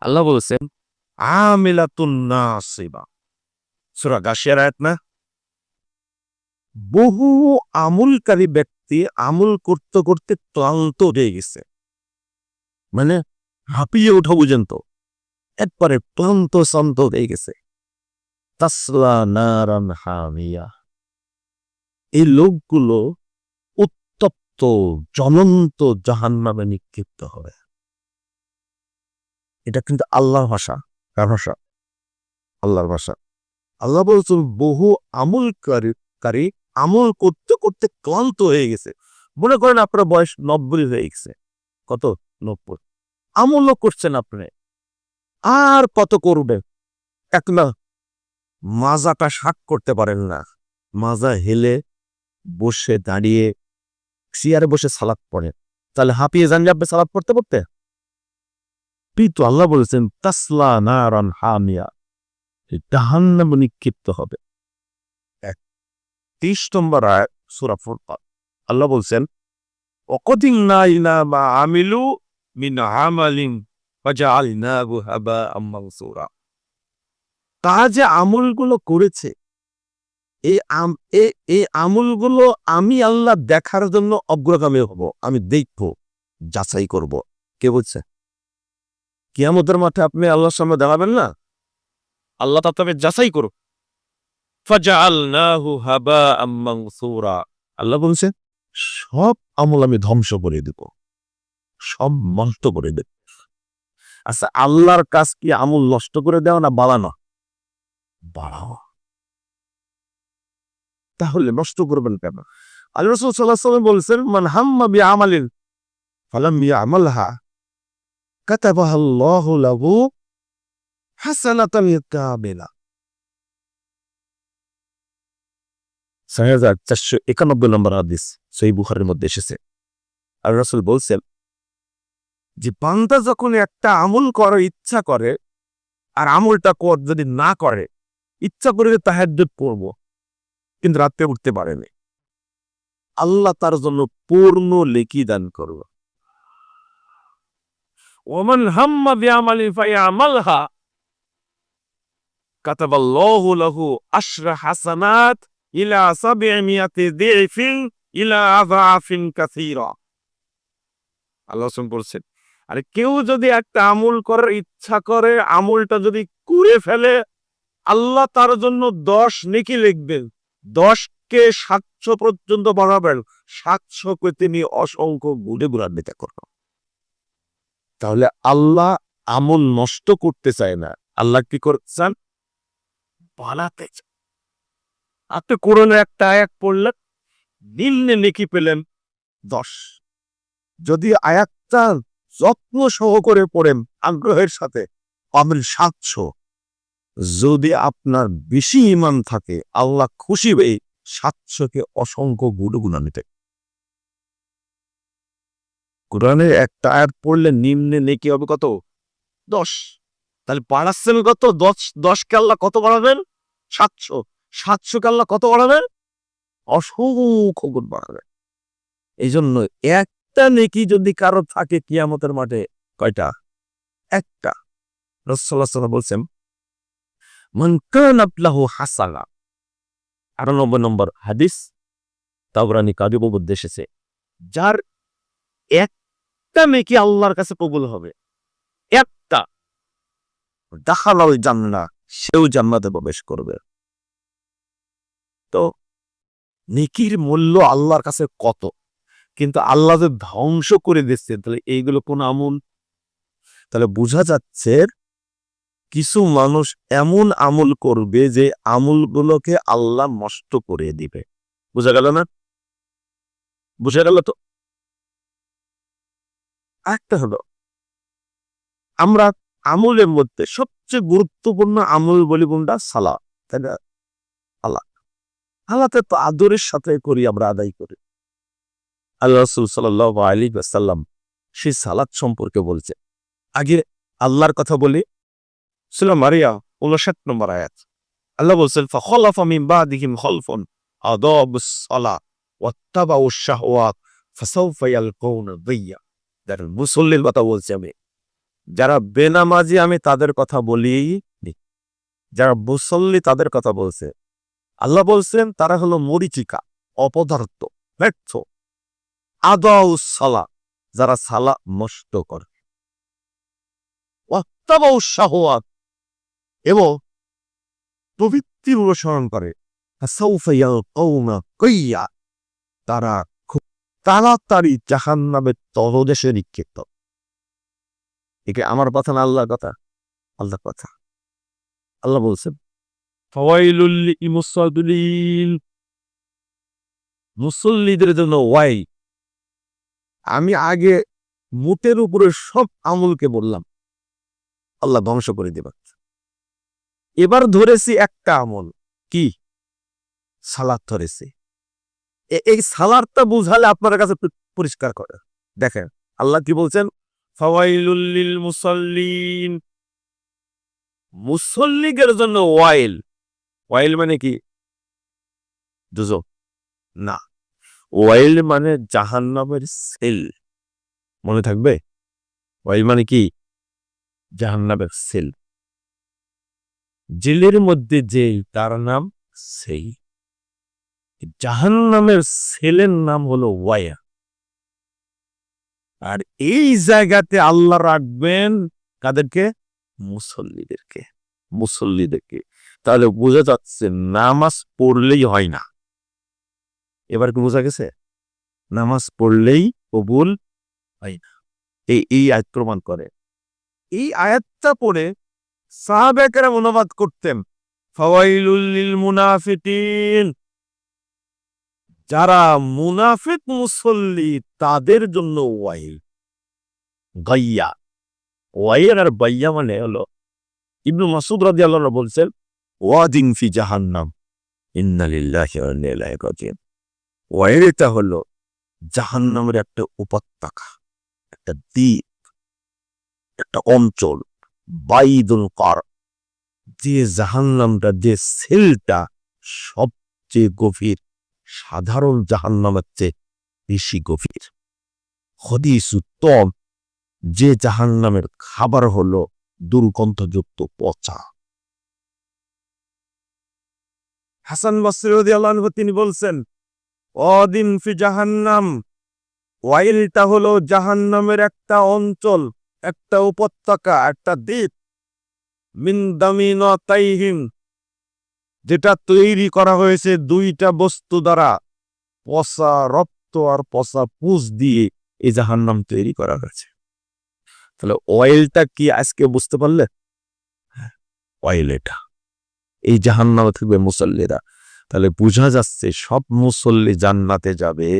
আল্লাহ বলছেন, আমিলাতুন নাসিবা। সূরা গাশিয়ার আয়াত না? বহু আমলকারী ব্যক্তি আমল করতে করতে ক্লান্ত হয়ে গেছে। মানে হাঁপিয়ে ওঠা পর্যন্ত একবারে ক্লান্ত, শান্ত হয়ে গেছে। তাসলা নারান হামিয়া। এই লোকগুলো উত্তপ্ত, জ্বলন্ত জাহান নামে নিক্ষিপ্ত হবে। এটা কিন্তু আল্লাহর ভাষা। কার ভাষা? আল্লাহর ভাষা। আল্লাহ বলছেন বহু আমলকারী, কারী আমল করতে করতে ক্লান্ত হয়ে গেছে। মনে করেন আপনার বয়স নব্বই হয়ে গেছে। কত? নব্বই। আমলও করছেন আপনি। আর কত করবে এক না, মাজাটা শাক করতে পারেন না। মাজা হেলে বসে দাঁড়িয়ে, চেয়ারে বসে সালাদ পড়ে তাহলে হাঁপিয়ে যান যাবে সালাদ পড়তে পড়তে? কিন্তু আল্লাহ বলেছেন, তাসলা নারান হামিয়া জাহান্নামে নিক্ষিপ্ত হবে। এক তিরিশ নম্বর আল্লাহ বলছেন অকদিন্না ইলা মা আমিলু মিন তারা যে আমলগুলো করেছে এই এই আমলগুলো আমি আল্লাহ দেখার জন্য অগ্রগামী হব, আমি দেখব, যাচাই করব। কে বলছে? কিয়ামতের মাঠে আপনি আল্লাহর সামনে দাঁড়াবেন না? আল্লাহ তা তবে যাচাই করো ফাজআলনাহু হাবাআম মানসুরা। আল্লাহ বলছেন, সব আমল আমি ধ্বংস করে দেব। সব নষ্ট করে দেব। আচ্ছা আল্লাহর কাজ কি আমল নষ্ট করে দেওয়া না বাড়ানো? বাড়াও। তাহলে নষ্ট করবেন কেন? আল্লাহ বলছেন, মান হাম্মা বি আমালিন ফালাম আমালহা চারশো একানব্বই নম্বর সই বুখারের মধ্যে এসেছে আর বলছেন যে বান্দা যখন একটা আমল করার ইচ্ছা করে, আর আমলটা কর, যদি না করে, ইচ্ছা করে তাহাজ্জুদ পড়ব কিন্তু রাত্রে উঠতে পারেনি আল্লাহ তার জন্য পূর্ণ লেকি দান করব ফায়ামালহা কাতাবাল্লাহু লাহু আশরা হাসানাত ইলা সাবিমিয়াতি দিফিন ইলা আযাফিন কাসীরা আল্লাহ বলছেন, আরে কেউ যদি একটা আমল করার ইচ্ছা করে, আমলটা যদি করে ফেলে, আল্লাহ তার জন্য দশ নেকি লিখবেন। দশকে সাতশো পর্যন্ত বাড়াবেন। সাতশোকে তিনি অসংখ্য গুণে গুণান্বিত করবেন। তাহলে আল্লাহ আমল নষ্ট করতে চায় না। আল্লাহ কি করছেন? বানাতে চায়। আপনি কোরআনে একটা আয়াত পড়লেন, নিম্নে নেকি পেলেন দশ। যদি আয়াতটা যত্ন সহকারে পড়েন আগ্রহের সাথে, পাবেন সাতশো। যদি আপনার বেশি ইমান থাকে, আল্লাহ খুশি হয়ে সাতশোকে অসংখ্য গুণগুণান্বিত কোরআনে একটা আয়াত পড়লে নিম্নে নেকি হবে কত? দশ। তাহলে বাড়াচ্ছেন কত? দশ, দশকে আল্লাহ কত বাড়াবেন? সাতশো। সাতশো কাল্লা কত বাড়াবেন? অসংখ্য গুণ বাড়াবেন। এই জন্য একটা নেকি যদি কারও থাকে কিয়ামতের মাঠে, কয়টা? একটা। রসল্লাহ বলছেন, মান কান হাসানা আটানব্বই নম্বর হাদিস তাবরানি মধ্যে এসেছে। যার একটা নেকি আল্লাহর কাছে কবুল হবে। একটা। দাখালাল জান্নাহ সেও জান্নাতে প্রবেশ করবে। তো, নেকির মূল্য আল্লাহর কাছে কত? কিন্তু আল্লাহ যে ধ্বংস করে দিচ্ছে, তাহলে এইগুলো কোন আমল? তাহলে বোঝা যাচ্ছে কিছু মানুষ এমন আমল করবে যে আমলগুলোকে আল্লাহ নষ্ট করে দিবে। বোঝা গেল না? বোঝা গেল তো? একটা হলো। আমরা আমলের মধ্যে সবচেয়ে গুরুত্বপূর্ণ আমল বলি কোনটা? সালা তাই না? আল্লাহ আল্লাহতে তো আদরের সাথে করি আমরা, আদায় করি। আল্লাহ রসুল সাল সাল্লাম সেই সালাদ সম্পর্কে বলছে। আগে আল্লাহর কথা বলি। ছিল মারিয়া উনষাট নম্বর আয়াত। আল্লাহ বলছেন আদাবুস সালা দিয়্যা দেখেন, মুসল্লির কথা বলছি আমি। যারা বেনামাজি, আমি তাদের কথা বলি যারা মুসল্লি, তাদের কথা বলছে। আল্লাহ বলছেন, তারা হলো মরিচিকা, অপদার্থ, ব্যর্থ। আদাউ সালা, যারা সালা নষ্ট করে। শাহওয়াত, এবং প্রবৃত্তির অনুসরণ করে। তারা তাড়াতাড়ি জাহান নামের তলদেশে নিক্ষিপ্ত। একে আমার কথা না আল্লাহর কথা? আল্লাহর কথা। আল্লাহ বলছেন মুসল্লিদের জন্য ওয়াই। আমি আগে মুটের উপরে সব আমলকে বললাম। আল্লাহ ধ্বংস করে দেব এবার ধরেছি একটা আমল। কি? সালাদ ধরেছি। এই সালাদটা বুঝালে আপনার কাছে পরি- পরিষ্কার করে। দেখেন, আল্লাহ কি বলছেন? ফাওয়াইলুল লিল মুসাল্লিন। জন্য ওয়াইল। ওয়াইল মানে কি? দুজো। না। ওয়াইল মানে জাহান্নামের সেল। মনে থাকবে? ওয়াইল মানে কি? জাহান্নামের সেল। জেলের মধ্যে জেল তার নাম সেই। জাহান্নামের সেলের নাম হলো ওয়াইয়া। আর এই জায়গাতে আল্লাহ রাখবেন কাদেরকে? মুসল্লিদেরকে। মুসল্লিদেরকে। তাহলে বোঝা যাচ্ছে নামাজ পড়লেই হয় না। এবার কি বোঝা গেছে? নামাজ পড়লেই কবুল হয় না। এই এই আয়াত প্রমাণ করে। এই আয়াতটা পড়ে সাহাবেকেরা অনুবাদ করতেন, ফাওয়াইলুল লিল মুনাফিকিন। যারা মুনাফিক মুসল্লি, তাদের জন্য ওয়াইল গাইয়া। ওয়াইল আর বাইয়া মানে হলো, ইবনু মাসুদ রাদিয়াল্লাহু আনহু বলছেন ওয়াদিং ফি জাহান্নাম, ইন্না লিল্লাহি ওয়া ইন্না ইলাইহি রাজিউন। ওয়াইল এটা হলো জাহান্নামের একটা উপত্যকা, একটা দ্বীপ, একটা অঞ্চল, বাইদুল কার যে জাহান্নামটা, যে সেলটা সবচেয়ে গভীর সাধারণ জাহান্নামের চেয়ে বেশি গভীর। হদিস উত্তম যে জাহান্নামের খাবার হল দুর্গন্ধযুক্ত পচা। হাসান বসরি আল্লাহ তিনি বলছেন, অদিন ফি জাহান্নাম, ওয়াইলটা হলো জাহান্নামের একটা অঞ্চল, একটা উপত্যকা, একটা দ্বীপ। মিন দামিন তাইহিম যেটা তৈরি করা হয়েছে দুইটা বস্তু দ্বারা, পচা রক্ত আর পচা পুষ দিয়ে এই জাহান্নাম তৈরি করা হয়েছে। তাহলে অয়েলটা কি আজকে বুঝতে পারলে? অয়েল এটা। এই জাহান্নামে থাকবে মুসল্লিরা। তাহলে বোঝা যাচ্ছে সব মুসল্লি জান্নাতে যাবে।